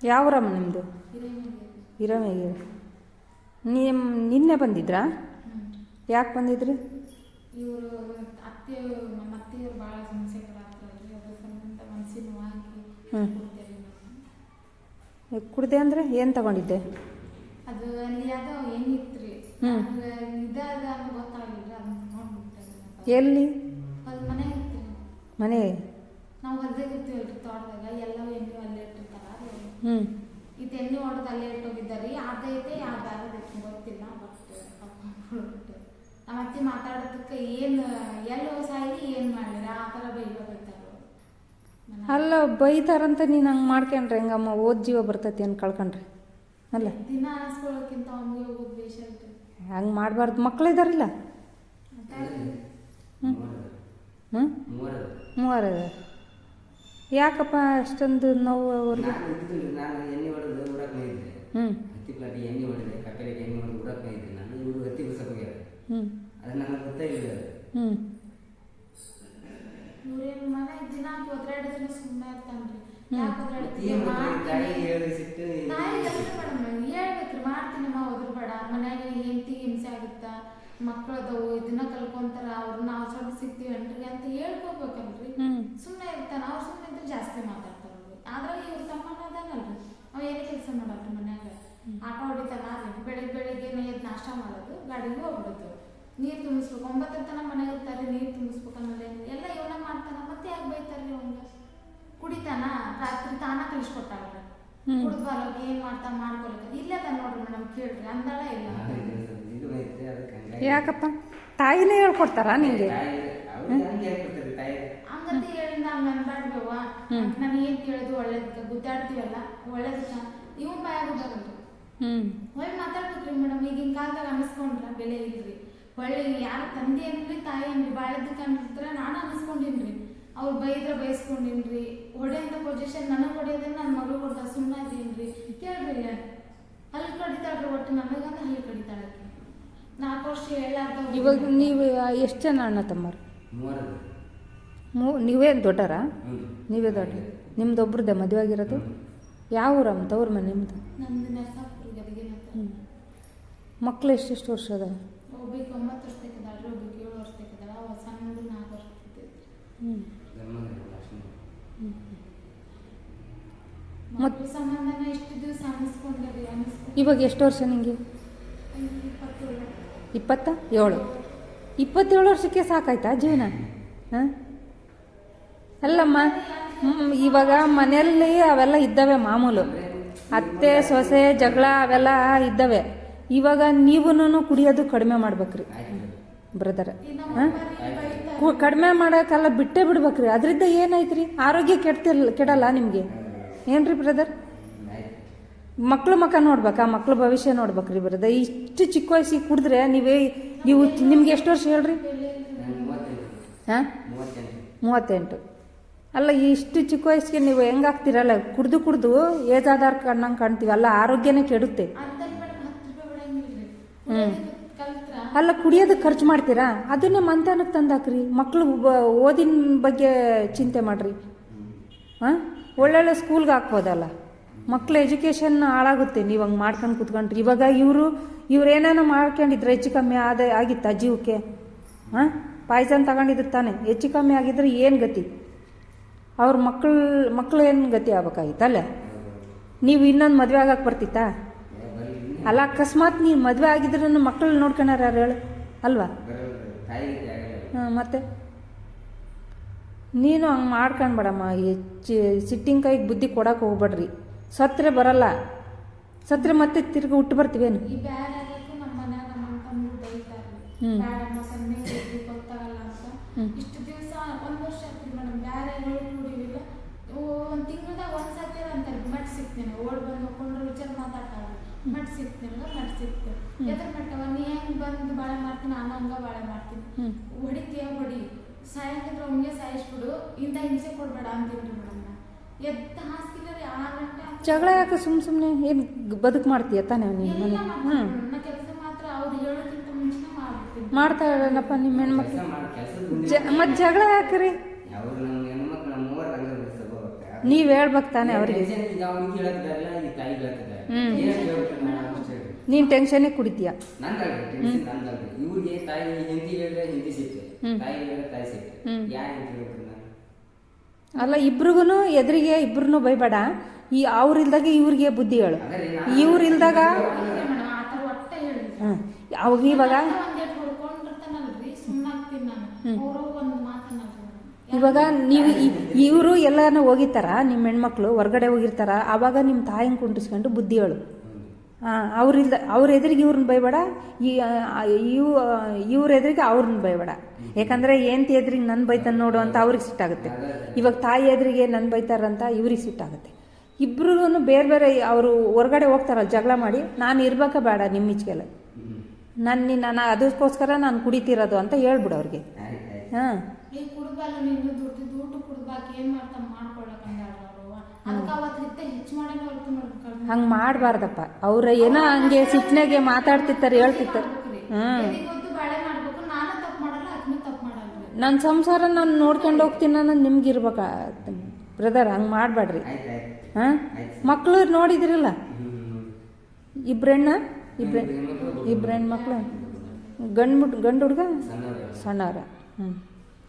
ಯಾವ್ರಮ್ಮ ನಿಮ್ಮದು ಹಿರಮೇಗಿ ನಿಮ್ಮ ನಿನ್ನೆ ಬಂದಿದ್ರಾ? ಯಾಕೆ ಬಂದಿದ್ರಿ? ಇವರು ಅತ್ತೆ ನಮ್ಮ ಅತ್ತೆಯವರು ಭಾಳ ಸಮಸ್ಯೆ ಆಗ್ತಾರಲ್ರಿ ಅದ್ರ ಸಂಬಂಧ ಮನಸ್ಸಿನ ಹಾಕಿ ಹ್ಮ್. ಕೊಡ್ತೇವೆ ನಾವು. ಕುಡ್ದೆ ಅಂದರೆ ಏನು ತಗೊಂಡಿದ್ದೆ? ಅದು ಅಲ್ಲಿ ಯಾವುದೋ ಏನಿತ್ತು ರೀ ಹ್ಞೂ ಅದನ್ನ ನೋಡ್ಬಿಟ್ಟೆ ಎಲ್ಲಿ? ಮನೆ ಇತ್ತು ಮನೆ ನಾವು ಹೊಲ್ದಾಗ ಇರ್ತೀವಲ್ರಿ ತೋಟದಾಗ ಎಲ್ಲವೂ ಎಣ್ಣೆ ಅಲ್ಲೇ ಇದು ಎಣ್ಣೆ ಹೊಡೆದು ಅಲ್ಲೇ ಇಟ್ಟೋಗಿದ್ದಾರಿ ಅದೈತೆ ಯಾವ್ದು ಯಾವ್ದೈತೆ ಗೊತ್ತಿಲ್ಲ ಬಟ್ ನಮ್ಮ ಅತ್ತೆ ಮಾತಾಡೋದಕ್ಕೆ ಏನು ಎಲ್ಲಿ ಸಾಯಿ ಏನು ಮಾಡಲಿಲ್ಲ? ಆ ಥರ ಅವ್ರು. ಅಲ್ಲ ಬೈತಾರಂತ ನೀನು ಹಂಗೆ ಮಾಡ್ಕೊಂಡ್ರೆ ಹೆಂಗಮ್ಮ? ಓದ್ ಜೀವ ಬರ್ತೈತಿ ಅಂತ ಕಳ್ಕೊಂಡ್ರಿ. ಅಲ್ಲ? ದಿನ ಅನಿಸ್ಕೊಳ್ಳೋಕ್ಕಿಂತ ಅವ್ನಿಗೆ ಹೋಗೋದು ಬೇಷ ಹಂಗೆ ಮಾಡಬಾರ್ದು. ಮಕ್ಕಳಿದಾರಿಲ್ಲ ಹ್ಞೂ ಹ್ಞೂ ಮೂವರು ಯಾಕಪ್ಪ ಅಷ್ಟೊಂದು ನೋವು ಅವ್ರಿಗೆ? ನಾನು ಇದ್ದಿದ್ದು ನಾನು ಎಣ್ಣೆ ಹೊಡೆದು ಊರಕ್ಕೆ ಹೋಗಿದ್ದೆ. ಹ್ಞೂ ಹತ್ತಿ ಪ್ಲಾಟಿ ಎಣ್ಣೆ ಹೊಡೆದೆ ಕಟ್ಟೆಗೆ ಎಣ್ಣೆ ಹೊಡೆದು ಊರಕ್ಕೆ ಹೋಗಿದ್ದೆ ನಾನು. ಇವರು ಹತ್ತಿ ಬಿಡ್ಸಕ್ಕೆ ಹೋಗ್ಯಾರ. ಹ್ಞೂ ಅದು ನನಗೆ ಗೊತ್ತೇ ಇಲ್ಲ ಹ್ಞೂ ಇವ್ರೇನು ಮನೆ ದಿನ ಒದ್ರಾಡಿದ್ರೆ ಸುಮ್ಮನೆ ಇರ್ತಾನ್ರಿ. ಹ್ಮ್. ಯಾಕೆ ಏನು ಒದ್ರಾಡ್ತೀನಿ ತಾಯಿ ಹೇಳಿ ಸಿಟ್ಟು ತಾಯಿ ಮೇಡಮ್ ಹೇಳ್ಬೇಕ್ರಿ ಮಾಡ್ತೀನಮ್ಮ ಒದ್ರಬೇಡ. ಮನ್ಯಾಗ ಹಿಂಸೆ ಆಗುತ್ತಾ? ಮಕ್ಕಳು ಅದಾವು ಇದನ್ನ ಕಲ್ಕೊಂತಾರ ಅವ್ರನ್ನ ನಾವು ಸ್ವಲ್ಪ ಸಿಗ್ತೀವಿ ಅಂತ ಹೇಳ್ಕೋಬೇಕಲ್ರಿ. ಸುಮ್ಮನೆ ಇರ್ತಾನ. ಅವ್ರು ಸುಮ್ಮನೆ ಜಾಸ್ತಿ ಮಾತಾಡ್ತಾರ ಅವ್ರು. ಆದ್ರೆ ಇವ್ರ ತಮ್ಮನ ಅದಾನಲ್ರಿ. ಅವ ಏನು ಕೆಲಸ ಮಾಡಲ್ರಿ ಮನ್ಯಾಗ? ಆಟ ಹೊಡಿತಾನ ರೀ ಬೆಳಿಗ್ಗೆ ಬೆಳಿಗ್ಗೆ ಎದ್ದು ನಾಷ್ಟ ಮಾಡೋದು ಗಾಡಿಗೆ ಹೋಗ್ಬಿಡೋದು ನೀರು ತುಂಬಿಸ್ಬೇಕು. ಒಂಬತ್ತರ ತನಕ ಮನೆಗೆ ಇರ್ತಾರೆ ನೀರು ತುಂಬಿಸ್ಬೇಕು ಅನ್ನೋದೇ. ಎಲ್ಲ ಇವನ ಮಾಡ್ತಾನ ಮತ್ತೆ ಯಾಕೆ ಬೈತಾರ್ರಿ ಅವಂಗ ಕುಡಿತಾನ ರಾತ್ರಿ ತಾನ ಕಲಿಸ್ಕೊಟ್ಟಾಳ್ರಿ ಹ್ಮ್. ಕುಡ್ದು ಬರೋಕೆ ಏನ್ ಮಾಡ್ತಾ ಮಾಡ್ಕೊಳಕ ಇಲ್ಲ ತಾನ ನೋಡ್ರಿ ಮೇಡಮ್ ಕೇಳ್ರಿ ಅಂದಾಳ ಇಲ್ಲ. ಯಾಕಪ್ಪ? ತಾಯಿನೇ ಹೇಳ್ಕೊಡ್ತಾರ ನಿಂಗೆ ತಾಯಿ ಅವ್ರು ಹಂಗೆ ಹೇಳ್ಕೊಡ್ತಾರೆ ತಾಯಿ ಹಂಗಂತ ಹೇಳಿಂದ ಹಂಗ ಅನ್ಬಾರ್ದವ್ವ ಹ್ಮ್. ನಾನು ಏನ್ ಕೇಳಿದ್ರು ಒಳ್ಳೇದಕ್ಕ ಗುದ್ದಾಡ್ತೀವಲ್ಲ ಒಳ್ಳೇದಕ್ಕ ಇವನ್ ಭಯ ಹ್ಞೂ ಒಳ್ಳೆ ಮಾತಾಡ್ಬೇಕ್ರಿ ಮೇಡಮ್ ಈಗಿನ ಕಾಲದಾಗ ಅನಿಸ್ಕೊಂಡ್ರ ಬೆಲೆ ಇಲ್ರಿ. ಒಳ್ಳೆ ಯಾರ ತಂದೆ ಅನ್ರಿ ತಾಯಿ ಅನ್ರಿ ಬಾಳದಕ್ಕೆ ಅನ್ರಿದ್ರ ನಾನು ಅನಿಸ್ಕೊಂಡಿನ್ರಿ. ಅವ್ರು ಬೈದ್ರ ಬಯಸ್ಕೊಂಡಿನ್ರಿ ಹೊಡೆಯಂತ ಪೊಸಿಷನ್ ನನಗೆ ಹೊಡೆಯೋದನ್ನ ನನ್ನ ಮಗಳು ಕೊಡ್ತಾ ಸುಮ್ಮನೆ ಇದೀನ್ರಿ ಕೇಳ್ರಿ ಅಲ್ಲಿ ಕಡಿತಾಳ್ರಿ ಒಟ್ಟು ನನಗಂತ ಹಲ್ ಕಡಿತಾಳಕ್ಕೆ ನಾಲ್ಕು ವರ್ಷ ಹೇಳಾರ್ದ ಇವಾಗ ನೀವು ಎಷ್ಟು ಜನ ಅಣ್ಣ ತಮ್ಮರು? ಮೂವರು ಮೂ ನೀವೇ ದೊಡ್ಡರಾ? ನೀವೇ ದೊಡ್ಡ ನಿಮ್ದು ಒಬ್ರದ್ದೇ ಮದುವೆ ಆಗಿರೋದು? ಯಾವ ಊರಮ್ಮ ತವ್ರ ಮನೆ ನಿಮ್ಮದು ಮಕ್ಳು ಎಷ್ಟೆಷ್ಟು ವರ್ಷ ಅದ ಮಕ್ಕಳ ಇವಾಗ ಎಷ್ಟು ವರ್ಷ ನಿಂಗೆ? ಇಪ್ಪತ್ತೇಳು. ಇಪ್ಪತ್ತ? ಏಳು. ಇಪ್ಪತ್ತೇಳು ವರ್ಷಕ್ಕೆ ಸಾಕಾಯ್ತಾ ಜೀವನ? ಹಾಂ? ಅಲ್ಲಮ್ಮ ಇವಾಗ ಮನೆಯಲ್ಲಿ ಅವೆಲ್ಲ ಇದ್ದಾವೆ ಮಾಮೂಲು. ಅತ್ತೆ, ಸೊಸೆ, ಜಗಳ ಅವೆಲ್ಲ ಇದ್ದಾವೆ. ಇವಾಗ ನೀವೂ ಕುಡಿಯೋದು ಕಡಿಮೆ ಮಾಡ್ಬೇಕ್ರಿ. ಬ್ರದರ್, ಹಾಂ? ಕಡಿಮೆ ಮಾಡೋಕ್ಕೆಲ್ಲ ಬಿಟ್ಟೇ ಬಿಡ್ಬೇಕ್ರಿ. ಅದರಿಂದ ಏನಾಯ್ತ್ರಿ ಆರೋಗ್ಯ ಕೆಡ್ತಿಲ್ಲ ಕೆಡಲ್ಲ ನಿಮಗೆ? ಏನ್ರಿ ಬ್ರದರ್? ಮಕ್ಳು ಮಕ್ಕ ನೋಡ್ಬೇಕಾ? ಮಕ್ಳು ಭವಿಷ್ಯ ನೋಡ್ಬೇಕ್ರಿ ಬ್ರದರ್. ಇಷ್ಟು ಚಿಕ್ಕ ವಯಸ್ಸಿಗೆ ಕುಡಿದ್ರೆ ನೀವೇ, ನೀವು ನಿಮ್ಗೆ ಎಷ್ಟು ವರ್ಷ ಹೇಳ್ರಿ? ಹಾಂ? ಮೂವತ್ತೆಂಟು. ಅಲ್ಲ, ಇಷ್ಟು ಚಿಕ್ಕ ವಯಸ್ಸಿಗೆ ನೀವು ಹೆಂಗಾಗ್ತೀರಲ್ಲ ಕುಡ್ದು ಕುಡ್ದು ಏಜ್ ಕಣ್ಣಂಗೆ ಕಾಣ್ತೀವಿ. ಅಲ್ಲ, ಆರೋಗ್ಯನೇ ಕೆಡುತ್ತೆ. ಹ್ಞೂ. ಅಲ್ಲ ಕುಡಿಯೋದಕ್ಕೆ ಖರ್ಚು ಮಾಡ್ತೀರಾ? ಅದನ್ನೇ ಮಂತಾನಕ್ಕೆ ತಂದಾಕ್ರಿ. ಮಕ್ಕಳು ಓದಿನ ಬಗ್ಗೆ ಚಿಂತೆ ಮಾಡ್ರಿ. ಹಾಂ? ಒಳ್ಳೊಳ್ಳೆ ಸ್ಕೂಲ್ಗೆ ಹಾಕ್ಬೋದಲ್ಲ. ಮಕ್ಳು ಎಜುಕೇಷನ್ ಹಾಳಾಗುತ್ತೆ. ನೀವು ಹಂಗೆ ಮಾಡ್ಕೊಂಡು ಕುತ್ಕೊಂಡ್ರಿ. ಇವಾಗ ಇವರು, ಇವ್ರು ಏನೇನೋ ಮಾಡ್ಕೊಂಡಿದ್ರೆ ಹೆಚ್ಚು ಕಮ್ಮಿ ಆದ, ಆಗಿತ್ತಾ ಜೀವಕ್ಕೆ? ಹಾಂ? ಪಾಯ್ಸನ್ ತಗೊಂಡಿದ್ರು ತಾನೆ. ಹೆಚ್ಚು ಕಮ್ಮಿ ಆಗಿದ್ರೆ ಏನು ಗತಿ? ಅವ್ರ ಮಕ್ಕಳು ಮಕ್ಕಳು ಏನು ಗತಿ ಆಗ್ಬೇಕಾಗಿತ್ತಲ್ಲ ನೀವು ಇನ್ನೊಂದು ಮದುವೆ ಆಗಕ್ಕೆ ಬರ್ತಿತ್ತಾ? ಅಲ್ಲ ಅಕಸ್ಮಾತ್ ನೀವು ಮದುವೆ ಆಗಿದ್ರೂ ಮಕ್ಕಳು ನೋಡ್ಕೊಳಾರ ಯಾರು ಹೇಳು? ಅಲ್ವಾ? ಹಾಂ ಮತ್ತೆ? ನೀನು ಹಂಗೆ ಮಾಡ್ಕೊಂಡ್ಬೇಡಮ್ಮ ಹೆಚ್ಚು ಸಿಟ್ಟಿಂಗ್ ಕೈಗೆ ಬುದ್ಧಿ ಕೊಡಕ್ಕೆ ಹೋಗ್ಬೇಡ್ರಿ. ಸತ್ರೆ ಬರಲ್ಲ. ಸತ್ರೆ ಮತ್ತೆ ತಿರ್ಗಿ ಹುಟ್ಟು ಬರ್ತೀವೇನು ಈ ಬ್ಯಾರೆ ಆಗಕ್ಕೂ ನಮ್ಮ ಮನ್ಯಾಗ ನಮ್ಮ ತಮ್ಮರು ಬೈತಾರೆ ಹ್ಮ್. ಬ್ಯಾಡಮ್ಮ ಕಮ್ಮಿ ಇದ್ದು ಗೊತ್ತಾಗಲ್ಲ ಅಂತ ಹ್ಮ್. ಇಷ್ಟು ದಿವಸ ಒಂದ್ ವರ್ಷ ಆಗ್ತದೆ ಮೇಡಮ್ ಬ್ಯಾರೆ ಹೇಳಿ ಕುಡಿವಿಲ್ಲ ಒಂದ್ ತಿಂಗಳದಾಗ ಒಂದ್ ಸತಿ ಅಂತಾರೆ ಮಟ್ ಸಿಗ್ತೇನೆ ಓಡ್ ಬಂದು ಹೋಗ್ಕೊಂಡ್ರೆ ವಿಚಾರ ಮಾತಾಡ್ತಾರೆ ಮಟ್ ಸಿಗ್ತೇನೆ ಮಟ್ ಸಿಗ್ತೇನೆ ಹ್ಮ್. ಎದ್ರ ಮಟ್ಟವ? ನೀ ಹೆಂಗ್ ಬಂದು ಬಾಳೆ ಮಾಡ್ತೀನಿ ನಾನು ಹಂಗ ಬಾಳೆ ಮಾಡ್ತೀನಿ. ಹ್ಞೂ ಹೊಡಿತೀಯ? ಹೊಡಿ. ಸಾಯಂಕಾಲ ಒಮ್ಮೆ ಸಾಯಿಸ್ಬಿಡು. ಇಂಥ ಹಿಂಸೆ ಕೊಡ್ಬೇಡ ಅಂತೀನಿ ಮೇಡಮ್ ಎದ್ದ ಹಾಸ್ತಿಲ್ಲ ರೀ ಆರು ಗಂಟೆ ಜಗಳ ಯಾಕೆ ಸುಮ್ ಸುಮ್ಮನೆ ಏನು ಬದುಕು ಮಾಡ್ತೀಯ ತಾನೇ ನೀನು ನಾ ಕೆಲಸ ಮಾತ್ರ ಅವ್ರು ಹೇಳೋಕ್ಕಿಂತ ಮಾಡ್ತೀನಿ ಮಾಡ್ತಾ ಮಾಡ್ತಾಳೇನಪ್ಪ ನಿಮ್ಮ ಹೆಣ್ಮಕ್ಳು. ಮತ್ ಮತ್ತು ಜಗಳ ಯಾಕ್ರಿ ನೀವು ಹೇಳ್ಬೇಕು ತಾನೆ ಅವ್ರಿಗೆ. ನಾನು ಕುಡಿತೀಯ. ಟೆನ್ಷನ್ ನಂದಲ್ರಿ. ಇವ್ರಿಗೆ ತಾಯಿ ಹಿಂದಿ ಹೇಳಿದ್ರೆ ಹಿಂದಿ ಸಿಟ್ಟೆ ತಾಯಿ ಹೇಳಿದ್ರೆ ತಾಯಿ ಸಿಟ್ಟೆ ಯಾರು ಅಂತ ಹೇಳ್ಬೇಕು ಅಲ್ಲ ಇಬ್ರಿಗೂ ಎದುರಿಗೆ ಇಬ್ರು ಬೈಬೇಡ ಈ ಅವ್ರಿಲ್ದಾಗ ಇವ್ರಿಗೆ ಬುದ್ಧಿ ಹೇಳು. ಇವ್ರಿಲ್ದಾಗ ಅವಾಗ ಇವಾಗ ಇವಾಗ ನೀವು ಇವರು ಎಲ್ಲಾನ ಹೋಗಿರ್ತಾರ ನಿಮ್ಮ ಹೆಣ್ಮಕ್ಳು ಹೊರ್ಗಡೆ ಹೋಗಿರ್ತಾರ ಆವಾಗ ನಿಮ್ಮ ತಾಯಿನ ಕುಂಟಿಸ್ಕೊಂಡು ಬುದ್ಧಿ ಹೇಳು ಹಾಂ ಅವ್ರಿಲ್ದ ಅವ್ರ ಎದುರಿಗೆ ಇವ್ರನ್ನ ಬೈಬೇಡ ಈ ಇವ್ರ ಎದುರಿಗೆ ಅವ್ರನ್ನ ಬೈಬೇಡ ಯಾಕಂದ್ರೆ ಏಂತಿ ಎದುರಿಗೆ ನನ್ನ ಬೈತಾನೆ ನೋಡು ಅಂತ ಅವ್ರಿಗೆ ಸಿಟ್ಟಾಗುತ್ತೆ ಇವಾಗ ತಾಯಿ ಎದುರಿಗೆ ನನ್ನ ಬೈತಾರಂತ ಇವ್ರಿಗೆ ಸಿಟ್ಟಾಗುತ್ತೆ ಇಬ್ರಿಗೂ ಬೇರೆ ಬೇರೆ ಅವರು ಹೊರ್ಗಡೆ ಹೋಗ್ತಾರಲ್ಲ ಜಗಳ ಮಾಡಿ ನಾನು ಇರ್ಬೇಕ ಬೇಡ ನಿಮ್ಮ ಇಚ್ಕೆಲ್ಲ ನನ್ನ ನಾನು ಅದಕ್ಕೋಸ್ಕರ ನಾನು ಕುಡಿತಿರೋದು ಅಂತ ಹೇಳ್ಬಿಡು ಅವ್ರಿಗೆ. ಹಾಂ. ಈ ಕುಡ್ಬಲ್ಲ ನೀನು ದುಡ್ಡು ದುಡ್ಡು ಕುಡ್ಬಾಕ ಏನ್ ಮಾಡ್ತಾ ಅವರು? ಅದಕ್ಕೆ ಅವತ್ತಿತ್ತ ಹೆಚ್ಚು ಮಾಡೇ ಹೊರತು ನೋಡ್ಬೇಕು ಹಂಗೆ ಮಾಡಬಾರ್ದಪ್ಪ. ಅವ್ರ ಏನೋ ಹಂಗೆ ಸಿಟ್ನಾಗೆ ಮಾತಾಡ್ತಿರ್ತಾರೆ ಹೇಳ್ತಿರ್ತಾರೆ. ಹ್ಞೂ ನಾನು ನನ್ನ ಸಂಸಾರ ನಾನು ನೋಡ್ಕೊಂಡು ಹೋಗ್ತೀನಿ ಅನ್ನೋದು ನಿಮ್ಗೆ ಇರ್ಬೇಕ ಬ್ರದರ್ ಹಂಗೆ ಮಾಡಬೇಡ್ರಿ ಹ? ಮಕ್ಳು ಮಕ್ಕಳು ನೋಡಿದ್ರಲ್ಲ? ಹ್ಮ್. ಇಬ್ರೆಣ್ಣ ಇಬ್ರೆ ಇಬ್ರು ಹೆಣ್ಮಕ್ಳು. ಗಂಡು ಗಂಡು ಹುಡುಗ? ಸಣ್ಣವ್ರು. ಸಣ್ಣವ್ರ. ಹ್ಞೂ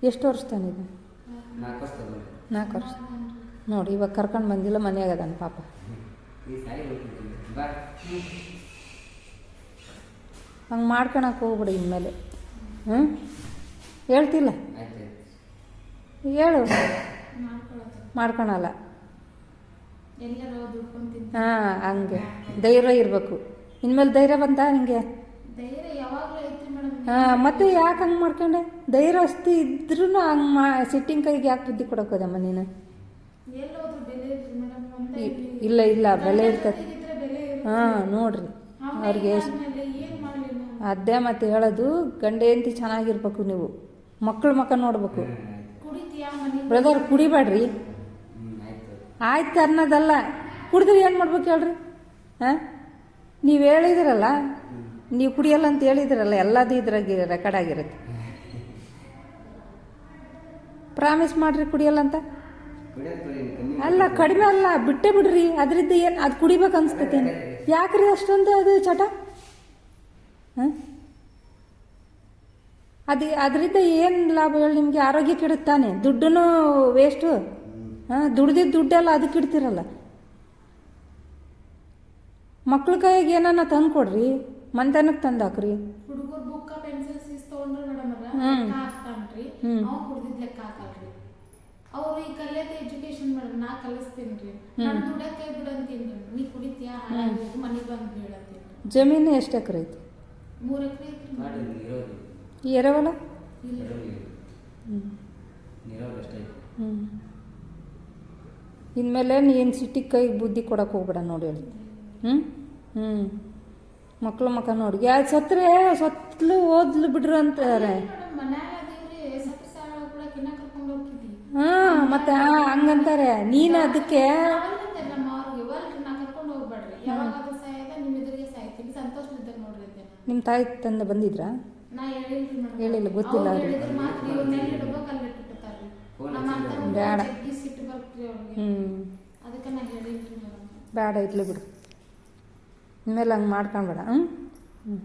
ಎಷ್ಟು ವರ್ಷ ತಾನಿದೆ ನಾಲ್ಕು ವರ್ಷ ನಾಲ್ಕು ವರ್ಷ. ನೋಡಿ ಇವಾಗ ಕರ್ಕೊಂಡು ಬಂದಿಲ್ಲ ಮನ್ಯಾಗ ಅದಾನ ಪಾಪ. ಹಂಗೆ ಮಾಡ್ಕೊಳಕ್ಕೆ ಹೋಗ್ಬಿಡಿ ಇನ್ಮೇಲೆ. ಹ್ಞೂ ಹೇಳ್ತಿಲ್ಲ. ಹೇಳು. ಮಾಡ್ಕೊಳಲ್ಲ. ಹಾಂ ಹಂಗೆ. ಧೈರ್ಯ ಇರಬೇಕು. ಇನ್ಮೇಲೆ ಧೈರ್ಯ ಬಂತ ನಿಂಗೆ? ಹಾಂ ಮತ್ತೆ ಯಾಕೆ ಹಂಗೆ ಮಾಡ್ಕೊಂಡೆ? ಧೈರ್ಯ ಅಷ್ಟು ಇದ್ರೂ ಹಂಗೆ ಮಾ ಸಿಟ್ಟಿಂಗ್ ಕೈಗೆ ಯಾಕೆ ಬುದ್ಧಿ ಕೊಡೋಕೋದಮ್ಮ ನೀನು? ಇಲ್ಲಿ. ಇಲ್ಲ ಬೆಲೆ ಇರ್ತದೆ ಹಾಂ ನೋಡ್ರಿ. ಅವ್ರಿಗೆ ಎಷ್ಟು ಅದೇ ಮತ್ತೆ ಹೇಳೋದು ಗಂಡ ಹೆಂಡತಿ ಚೆನ್ನಾಗಿರ್ಬೇಕು ನೀವು. ಮಕ್ಕಳ ಮಕ್ಕ ನೋಡ್ಬೇಕು. ಬ್ರದರ್ ಕುಡಿಬೇಡ್ರಿ. ಆಯ್ತು. ಆಯ್ತು ಅನ್ನೋದಲ್ಲ. ಕುಡಿದ್ರೆ ಏನು ಮಾಡ್ಬೇಕು ಹೇಳ್ರಿ? ಹಾಂ? ನೀವು ಹೇಳಿದಿರಲ್ಲ. ನೀವು ಕುಡಿಯಲ್ಲ ಅಂತ ಹೇಳಿದ್ರಲ್ಲ, ಎಲ್ಲದೂ ಇದ್ರಾಗ ರೆಕಾರ್ಡ್ ಆಗಿರುತ್ತೆ. ಪ್ರಾಮಿಸ್ ಮಾಡ್ರಿ ಕುಡಿಯಲ್ಲ ಅಂತ. ಅಲ್ಲ, ಕಡಿಮೆ ಅಲ್ಲ, ಬಿಟ್ಟೆ ಬಿಡ್ರಿ. ಅದರಿಂದ ಏನು, ಅದು ಕುಡಿಬೇಕು ಅನ್ಸ್ತೈತೆ ಯಾಕ್ರಿ ಅಷ್ಟೊಂದು ಅದು ಚಟ? ಹಾಂ? ಅದು, ಅದರಿಂದ ಏನು ಲಾಭ ಹೇಳಿ ನಿಮಗೆ? ಆರೋಗ್ಯ ಕೆಡುತ್ತಾನೆ ದುಡ್ಡೂ ವೇಸ್ಟು ಹಾಂ ದುಡ್ದಿದ್ದು ದುಡ್ಡೆಲ್ಲ ಅದಕ್ಕೆ ಇಡ್ತಿರಲ್ಲ. ಮಕ್ಳ ಕೈಗೆ ಏನನ್ನ ತಂದು ಕೊಡ್ರಿ ಮಂತನಕ್ಕೆ ತಂದು ಹಾಕ್ರಿ ಹುಡುಗರು ಬುಕ್ಕ ಪೆನ್ಸಿಲ್ ಸೀಸ್ ತಗೊಂಡ್ರೆ ಮೇಡಮ್ ಹ್ಮ್. ಲೆಕ್ಕ ಹಾಕ್ತಾನ್ರಿ ಹ್ಮ್. ಅವ ಕುಡ್ದಿದ್ ಲೆಕ್ಕ ಹಾಕಲ್ರಿ. ಅವ್ರು ಈ ಕಲಿಯದ ಎಜುಕೇಶನ್ ಮೇಡಮ್ ನಾ ನಾನು ಬಿಡಂತೀನಿ ನೀ ಕುಡಿತೀಯ ಹಾಳಾಗಿ ಹೋಗು ಮನೆಗೆ ಬಂದು ಬೀಳತ್ತೀನಿ ಜಮೀನು ಎಷ್ಟು ಎಕರೆ ಐತಿ? ಮೂರ್ ಎಕರೆ ಮಾಡಿ ಇರೋದು ಈ ಎರವಲ ಇಲ್ಲ. ಹ್ಞೂ ಇರೋದು ಅಷ್ಟೇ ಹ್ಞೂ ಇನ್ಮೇಲೆ ನೀನು ಸಿಟ್ಟಿಗೆ ಕೈಗೆ ಬುದ್ಧಿ ಕೊಡಕ್ಕೆ ಹೋಗ್ಬೇಡ ನೋಡಿ ಹೇಳಿ. ಹ್ಞೂ ಹ್ಞೂ ಮಕ್ಳು ಮಕ್ಕ ನೋಡಿ ಯಾ ಸತ್ರೆ? ಸತ್ಲು ಓದ್ಲು ಬಿಡ್ರು ಅಂತಾರೆ ಹಾಂ ಮತ್ತೆ ಹಾಂ ಹಂಗಂತಾರೆ. ನೀನು ಅದಕ್ಕೆ ನಮ್ಮ ತಾಯಿ ತಂದೆ ಬಂದಿದ್ರಾ? ಹೇಳಿಲ್ಲ, ಗೊತ್ತಿಲ್ಲ ಅವ್ರು ಅವ್ರಿಗೆ. ಬೇಡ. ಬೇಡ ಇಟ್ಲು ಬಿಡು. ಇನ್ಮೇಲೆ ಹಂಗೆ ಮಾಡ್ಕೊಳ್ಬೇಡ ಹ್ಞೂ ಹ್ಞೂ